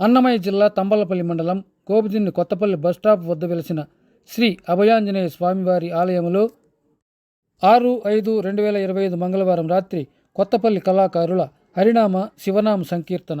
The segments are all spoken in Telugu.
అన్నమయ్య జిల్లా తంబలపల్లి మండలం గోపిదిన్ని కొత్తపల్లి బస్టాప్ వద్ద వెలిసిన శ్రీ అభయాంజనేయ స్వామివారి ఆలయంలో ఆరు ఐదు రెండు వేల ఇరవై ఐదు మంగళవారం రాత్రి కొత్తపల్లి కళాకారుల హరినామ శివనామ సంకీర్తన.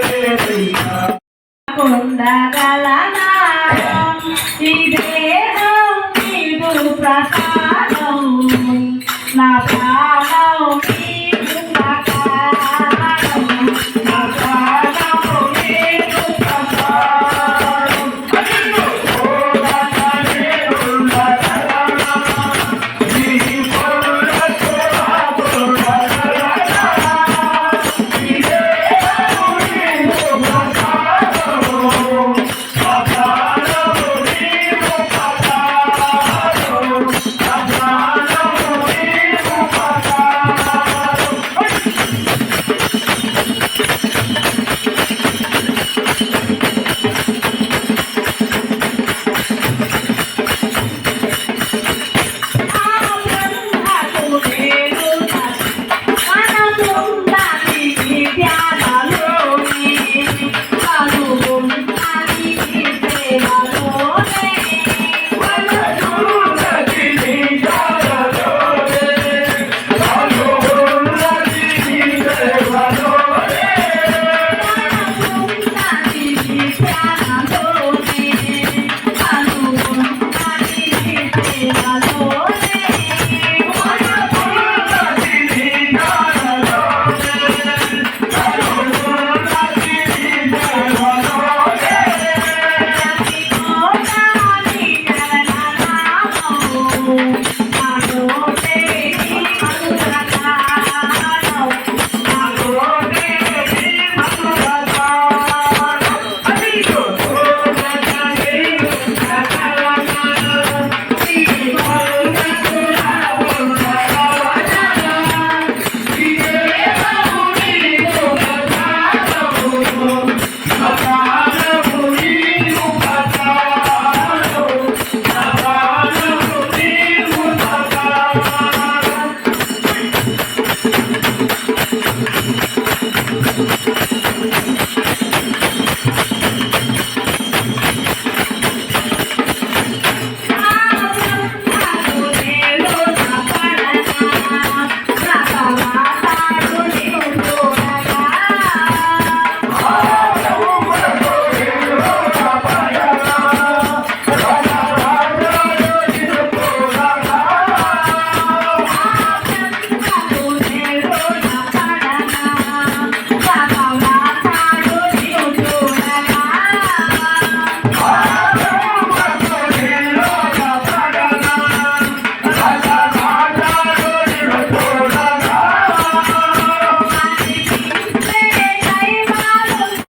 ఉండగలనా ఈ దేహం నీదు ప్రసాదం నా ప్రాణం